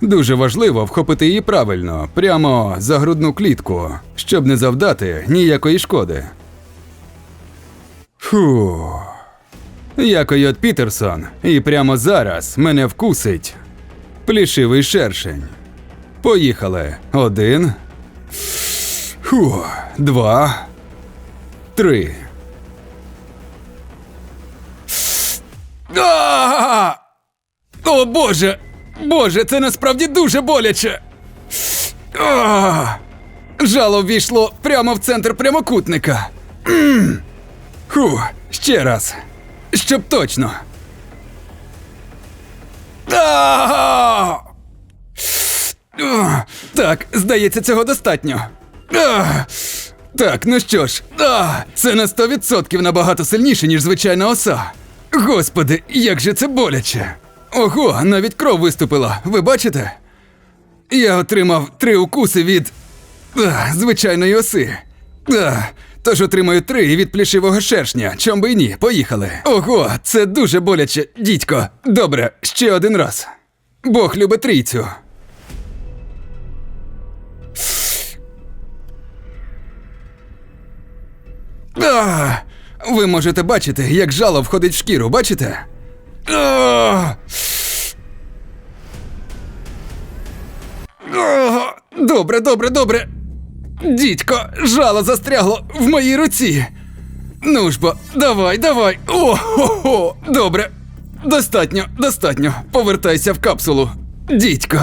Дуже важливо вхопити її правильно, прямо за грудну клітку, щоб не завдати ніякої шкоди. Фу. Я Койот Пітерсон, і прямо зараз мене вкусить плішивий шершень. Поїхали. Один. Фу. Два. Три. О Боже! Боже, це насправді дуже боляче. А! Жало ввійшло прямо в центр прямокутника. Фу, ще раз. Щоб точно. Так, здається, цього достатньо. Так, ну що ж, це на 100% набагато сильніше, ніж звичайна оса. Господи, як же це боляче. Ого, навіть кров виступила, ви бачите? Я отримав три укуси від а, звичайної оси. А, тож отримаю три від плішивого шершня. Чом би й ні, поїхали. Ого, це дуже боляче, дідько. Добре, ще один раз. Бог любить трійцю. А, ви можете бачити, як жало входить в шкіру, бачите? Добре, добре, добре. Дідько, жало застрягло в моїй руці. Ну ж бо, давай, давай. О, хо, хо. Добре. Достатньо, достатньо. Повертайся в капсулу. Дідько.